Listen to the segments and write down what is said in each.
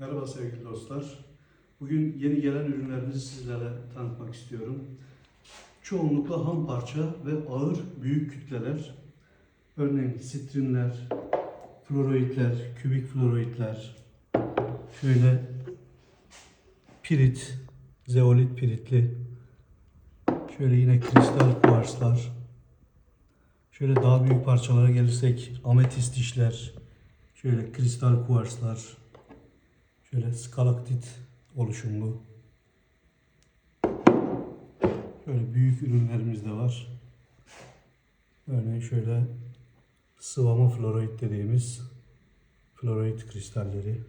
Merhaba sevgili dostlar. Bugün yeni gelen ürünlerimizi sizlere tanıtmak istiyorum. Çoğunlukla ham parça ve ağır büyük kütleler. Örneğin sitrinler, floroidler, kübik floroidler, şöyle pirit, zeolit piritli, şöyle yine kristal kuarslar, şöyle daha büyük parçalara gelirsek ametist işler, şöyle kristal kuarslar, Şöyle skalaktit oluşumlu. Şöyle büyük ürünlerimiz de var. Örneğin şöyle sıvama floroid dediğimiz floroid kristalleri.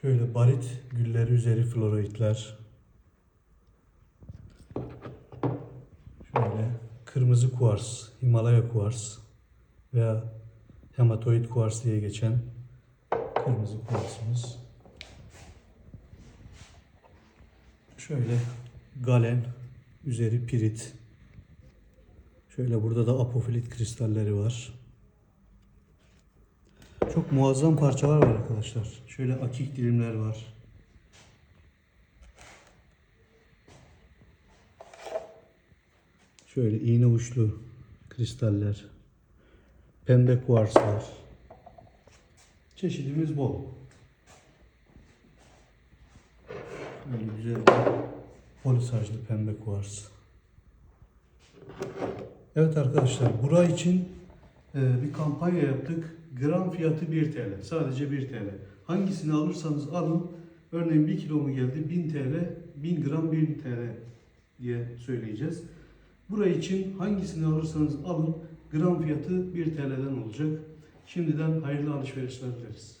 Şöyle barit gülleri üzeri floroidler. Şöyle kırmızı kuars, Himalaya kuars veya hematoid kuars diye geçen kırmızı kuarsımız. Şöyle galen, üzeri pirit. Şöyle burada da apofilit kristalleri var. Çok muazzam parçalar var arkadaşlar. Şöyle akik dilimler var. Şöyle iğne uçlu kristaller. Pembe kuarslar. Çeşidimiz bol. Böyle güzel bir polisajlı pembe kuvars. Evet arkadaşlar, bura için e, bir kampanya yaptık. Gram fiyatı 1 TL. Sadece 1 TL. Hangisini alırsanız alın. Örneğin 1 kilo mu geldi? 1000 TL, 1000 gram 1000 TL diye söyleyeceğiz. Burayı için hangisini alırsanız alın. Gram fiyatı 1 TL'den olacak. Şimdiden hayırlı alışverişler dileriz.